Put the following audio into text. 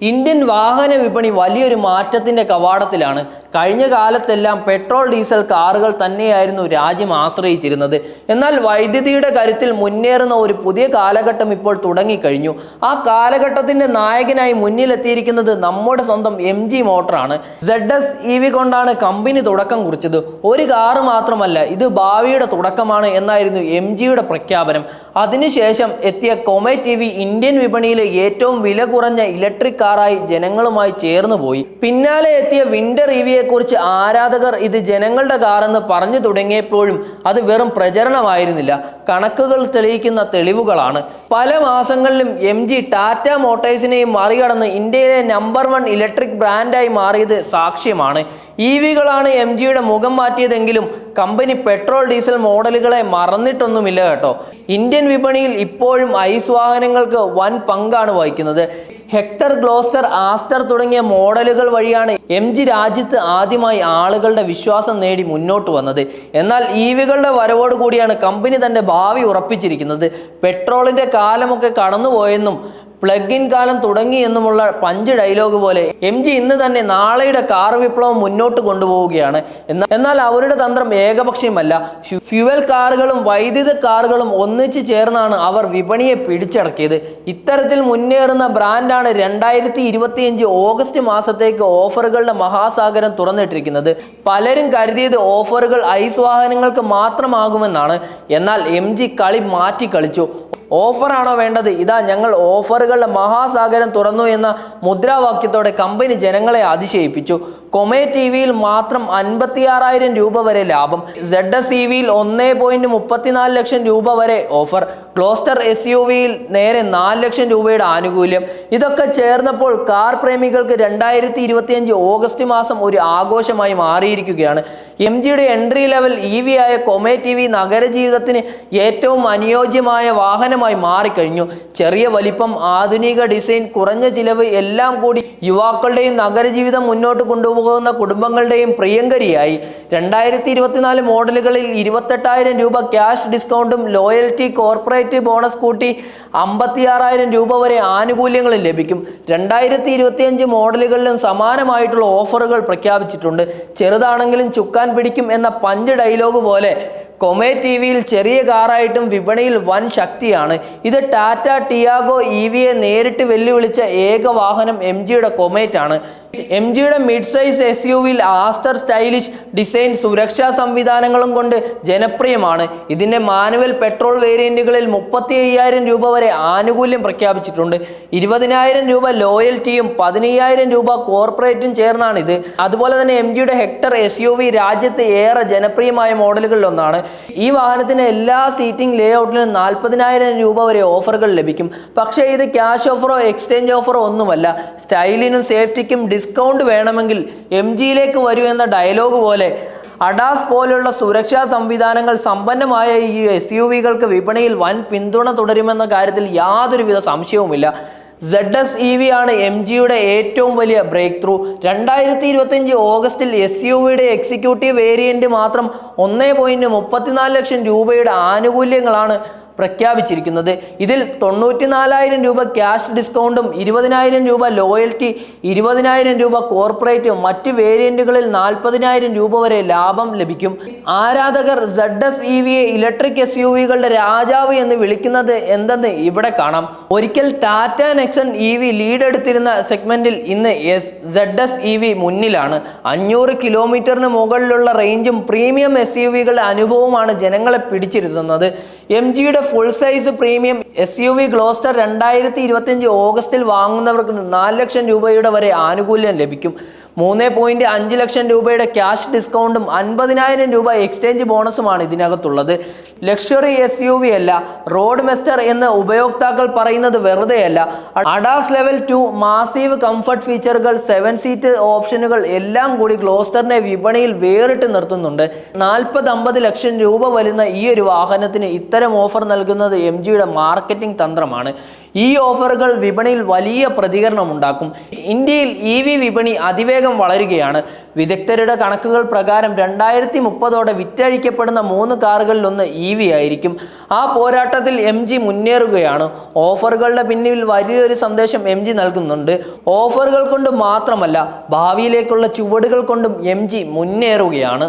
Indian വാഹന വിപണി വലിയൊരു മാറ്റത്തിന്റെ കവാടത്തിലാണ്. കഴിഞ്ഞ കാലത്തെല്ലാം പെട്രോൾ ഡീസൽ കാറുകൾ തന്നെയായിരുന്നു രാജ്യം ആശ്രയിച്ചിരുന്നത്. എന്നാൽ വൈദ്യുതിയുടെ കരുത്തിൽ മുന്നേറുന്ന ഒരു പുതിയ കാലഘട്ടം ഇപ്പോൾ തുടങ്ങിക്കഴിഞ്ഞു. ആ കാലഘട്ടത്തിന്റെ നായകനായി മുന്നിലെത്തിയിരിക്കുന്നത് നമ്മുടെ സ്വന്തം എം ജി മോട്ടറാണ്. സെഡ് എസ് ഇ വി കൊണ്ടാണ് കമ്പനി തുടക്കം കുറിച്ചത്. ഒരു കാറ് മാത്രമല്ല ഇത് ഭാവിയുടെ തുടക്കമാണ് എന്നായിരുന്നു എം ജിയുടെ പ്രഖ്യാപനം. അതിനുശേഷം എത്തിയ കൊമേറ്റ് ടി വി ഇന്ത്യൻ വിപണിയിലെ ഏറ്റവും വില കുറഞ്ഞ ഇലക്ട്രിക് കാറായി ജനങ്ങളുമായി ചേർന്നു പോയി. പിന്നാലെ എത്തിയ വിന്റർ ഇവിയെ കുറിച്ച് ആരാധകർ ഇത് ജനങ്ങളുടെ കാറെന്ന് പറഞ്ഞു തുടങ്ങിയപ്പോഴും അത് വെറും പ്രചരണമായിരുന്നില്ല. കണക്കുകൾ തെളിയിക്കുന്ന തെളിവുകളാണ്. പല മാസങ്ങളിലും എം ജി ടാറ്റ മോട്ടേഴ്സിനെയും മറികടന്ന് ഇന്ത്യയിലെ നമ്പർ വൺ ഇലക്ട്രിക് ബ്രാൻഡായി മാറിയത് സാക്ഷ്യമാണ്. ഇ വികളാണ് എം ജിയുടെ മുഖം മാറ്റിയതെങ്കിലും കമ്പനി പെട്രോൾ ഡീസൽ മോഡലുകളെ മറന്നിട്ടൊന്നുമില്ല കേട്ടോ. ഇന്ത്യൻ വിപണിയിൽ ഇപ്പോഴും ഐസ് വാഹനങ്ങൾക്ക് വൻ പങ്കാണ് വഹിക്കുന്നത്. ഹെക്ടർ ഗ്ലോസ്റ്റർ ആസ്റ്റർ തുടങ്ങിയ മോഡലുകൾ വഴിയാണ് എം ജി രാജ്യത്ത് ആദ്യമായി ആളുകളുടെ വിശ്വാസം നേടി മുന്നോട്ട് വന്നത്. എന്നാൽ ഇ വികളുടെ വരവോടുകൂടിയാണ് കമ്പനി തന്റെ ഭാവി ഉറപ്പിച്ചിരിക്കുന്നത്. പെട്രോളിന്റെ കാലമൊക്കെ കടന്നുപോയെന്നും പ്ലഗ് ഇൻ കാലം തുടങ്ങി എന്നുമുള്ള പഞ്ച് ഡയലോഗ് പോലെ എം ജി ഇന്ന് തന്നെ നാളെയുടെ കാർ വിപ്ലവം മുന്നോട്ട് കൊണ്ടുപോവുകയാണ്. എന്നാൽ അവരുടെ തന്ത്രം ഏകപക്ഷീയമല്ല. ഫ്യുവൽ കാറുകളും വൈദ്യുത കാറുകളും ഒന്നിച്ചു ചേർന്നാണ് അവർ വിപണിയെ പിടിച്ചടക്കിയത്. ഇത്തരത്തിൽ മുന്നേറുന്ന ബ്രാൻഡാണ് രണ്ടായിരത്തി ഇരുപത്തിയഞ്ച് ഓഗസ്റ്റ് മാസത്തേക്ക് ഓഫറുകളുടെ മഹാസാഗരം തുറന്നിട്ടിരിക്കുന്നത്. പലരും കരുതിയത് ഓഫറുകൾ ഐസ് വാഹനങ്ങൾക്ക് മാത്രമാകുമെന്നാണ്. എന്നാൽ എം ജി കളി മാറ്റി കളിച്ചു ഓഫറാണോ വേണ്ടത്? ഇതാ ഞങ്ങൾ ഓഫറുകളുടെ മഹാസാഗരം തുറന്നു എന്ന മുദ്രാവാക്യത്തോടെ കമ്പനി ജനങ്ങളെ അതിശയിപ്പിച്ചു. കൊമേ ടി വിയിൽ മാത്രം അൻപത്തിയാറായിരം രൂപ വരെ ലാഭം. സെഡ് എസ് ഇ വിയിൽ ഒന്നേ പോയിന്റ് മുപ്പത്തിനാല് ലക്ഷം രൂപ വരെ ഓഫർ. ക്ലോസ്റ്റർ എസ് യു വിയിൽ നേരെ നാല് ലക്ഷം രൂപയുടെ ആനുകൂല്യം. ഇതൊക്കെ ചേർന്നപ്പോൾ കാർ പ്രേമികൾക്ക് രണ്ടായിരത്തി ഇരുപത്തിയഞ്ച് ഓഗസ്റ്റ് മാസം ഒരു ആഘോഷമായി മാറിയിരിക്കുകയാണ്. എം ജിയുടെ എൻട്രി ലെവൽ ഇ വി ആയ കൊമേ ടി വി നഗരജീവിതത്തിന് ഏറ്റവും അനുയോജ്യമായ വാഹനമായി മാറിക്കഴിഞ്ഞു. ചെറിയ വലിപ്പം ആധുനിക ഡിസൈൻ കുറഞ്ഞ ചിലവ് എല്ലാം കൂടി യുവാക്കളുടെയും നഗരജീവിതം മുന്നോട്ട് കൊണ്ടുപോകുന്ന കുടുംബങ്ങളുടെയും പ്രിയങ്കരിയായി. രണ്ടായിരത്തി ഇരുപത്തിനാല് മോഡലുകളിൽ ഇരുപത്തെട്ടായിരം രൂപ ക്യാഷ് ഡിസ്കൗണ്ടും ലോയൽറ്റി കോർപ്പറേറ്റ് ബോണസ് കൂട്ടി അമ്പത്തിയാറായിരം രൂപ വരെ ആനുകൂല്യങ്ങളും ലഭിക്കും. രണ്ടായിരത്തി ഇരുപത്തിയഞ്ച് മോഡലുകളിലും സമാനമായിട്ടുള്ള ഓഫറുകൾ പ്രഖ്യാപിച്ചിട്ടുണ്ട്. ചെറുതാണെങ്കിലും ചുക്കാൻ പിടിക്കും എന്ന പഞ്ച് ഡയലോഗ് പോലെ കൊമേ ടി വിയിൽ ചെറിയ കാറായിട്ടും വിപണിയിൽ വൻ ശക്തിയാണ്. ഇത് ടാറ്റ ടിയാഗോ ഇ വിയെ നേരിട്ട് വെല്ലുവിളിച്ച ഏക വാഹനം എം ജിയുടെ കൊമേറ്റ് ആണ് എം ജിയുടെ മിഡ് സൈസ് എസ് യു വിയിൽ ആസ്റ്റർ സ്റ്റൈലിഷ് ഡിസൈൻ സുരക്ഷാ സംവിധാനങ്ങളും കൊണ്ട് ജനപ്രിയമാണ്. ഇതിന്റെ മാനുവൽ പെട്രോൾ വേരിയന്റുകളിൽ മുപ്പത്തി അയ്യായിരം രൂപ വരെ ആനുകൂല്യം പ്രഖ്യാപിച്ചിട്ടുണ്ട്. ഇരുപതിനായിരം രൂപ ലോയൽറ്റിയും പതിനയ്യായിരം രൂപ കോർപ്പറേറ്റും ചേർന്നാണ് ഇത് അതുപോലെ തന്നെ എം ജിയുടെ ഹെക്ടർ എസ് യു വി രാജ്യത്ത് ഏറെ ജനപ്രിയമായ മോഡലുകളിൽ ഒന്നാണ് ഈ വാഹനത്തിന് എല്ലാ സീറ്റിംഗ് ലേ ഔട്ടിലും നാൽപ്പതിനായിരം രൂപ വരെ ഓഫറുകൾ ലഭിക്കും. പക്ഷേ ഇത് ക്യാഷ് ഓഫറോ എക്സ്ചേഞ്ച് ഓഫറോ ഒന്നുമല്ല. സ്റ്റൈലിനും സേഫ്റ്റിക്കും ഡിസ്കൗണ്ട് വേണമെങ്കിൽ എം ജിയിലേക്ക് വരൂ എന്ന ഡയലോഗ് പോലെ അഡാസ് പോലുള്ള സുരക്ഷാ സംവിധാനങ്ങൾ സമ്പന്നമായ ഈ എസ് യു വികൾക്ക് വിപണിയിൽ വൻ പിന്തുണ തുടരുമെന്ന കാര്യത്തിൽ യാതൊരുവിധ സംശയവുമില്ല. സെഡ് എസ് ഇ വി ആണ് എം ജിയുടെ ഏറ്റവും വലിയ ബ്രേക്ക് ത്രൂ രണ്ടായിരത്തി ഇരുപത്തിയഞ്ച് ഓഗസ്റ്റിൽ എസ് യു വിയുടെ എക്സിക്യൂട്ടീവ് വേരിയന്റ് മാത്രം ഒന്നേ പോയിന്റ് മുപ്പത്തിനാല് ലക്ഷം രൂപയുടെ ആനുകൂല്യങ്ങളാണ് പ്രഖ്യാപിച്ചിരിക്കുന്നത്. ഇതിൽ തൊണ്ണൂറ്റിനാലായിരം രൂപ ക്യാഷ് ഡിസ്കൗണ്ടും ഇരുപതിനായിരം രൂപ ലോയൽറ്റി ഇരുപതിനായിരം രൂപ കോർപ്പറേറ്റും മറ്റ് വേരിയന്റുകളിൽ നാൽപ്പതിനായിരം രൂപ വരെ ലാഭം ലഭിക്കും. ആരാധകർ സെഡ് എസ് ഇ വിയെ ഇലക്ട്രിക് എസ് യു വികളുടെ രാജാവ് എന്ന് വിളിക്കുന്നത് എന്തെന്ന് ഇവിടെ കാണാം. ഒരിക്കൽ Tata Nexon E V lead എടുത്തിരുന്ന സെഗ്മെന്റിൽ ഇന്ന് S Z S E V മുന്നിലാണ്. അഞ്ഞൂറ് കിലോമീറ്ററിന് മുകളിലുള്ള റേഞ്ചും പ്രീമിയം എസ് യു വികളുടെ അനുഭവമാണ് ജനങ്ങളെ പിടിച്ചിരുത്തുന്നത്. എം ജിയുടെ full size premium S U V Gloster രണ്ടായിരത്തി ഇരുപത്തിയഞ്ച് ഓഗസ്റ്റിൽ വാങ്ങുന്നവർക്ക് നാല് ലക്ഷം രൂപയുടെ വരെ ആനുകൂല്യം ലഭിക്കും. മൂന്ന് പോയിന്റ് അഞ്ച് ലക്ഷം രൂപയുടെ ക്യാഷ് ഡിസ്കൗണ്ടും അൻപതിനായിരം രൂപ എക്സ്ചേഞ്ച് ബോണസുമാണ് ഇതിനകത്തുള്ളത്. ലക്ഷറി എസ് യു വി അല്ല റോഡ് മെസ്റ്റർ എന്ന് ഉപയോക്താക്കൾ പറയുന്നത് വെറുതെയല്ല. ADAS level two massive comfort ഫീച്ചറുകൾ സെവൻ സീറ്റ് ഓപ്ഷനുകൾ എല്ലാം കൂടി ഗ്ലോസ്റ്ററിനെ വിപണിയിൽ വേറിട്ട് നിർത്തുന്നുണ്ട്. നാൽപ്പത് അമ്പത് ലക്ഷം രൂപ വരുന്ന ഈ ഒരു വാഹനത്തിന് ഇത്തരം ഓഫർ നൽകുന്നത് എം ജിയുടെ മാർക്കറ്റിംഗ് തന്ത്രമാണ്. ഈ ഓഫറുകൾ വിപണിയിൽ വലിയ പ്രതികരണം ഉണ്ടാക്കും ഇന്ത്യയിൽ ഇ വി വിപണി അതിവേഗം വളരുകയാണ്. വിദഗ്ധരുടെ കണക്കുകൾ പ്രകാരം രണ്ടായിരത്തി മുപ്പതോടെ വിറ്റഴിക്കപ്പെടുന്ന മൂന്ന് കാറുകളിലൊന്ന് ഇ വി ആയിരിക്കും. ആ പോരാട്ടത്തിൽ എം ജി മുന്നേറുകയാണ്. ഓഫറുകളുടെ പിന്നിൽ വലിയൊരു സന്ദേശം എം ജി നൽകുന്നുണ്ട്. ഓഫറുകൾ കൊണ്ട് മാത്രമല്ല ഭാവിയിലേക്കുള്ള ചുവടുകൾ കൊണ്ടും എം ജി മുന്നേറുകയാണ്.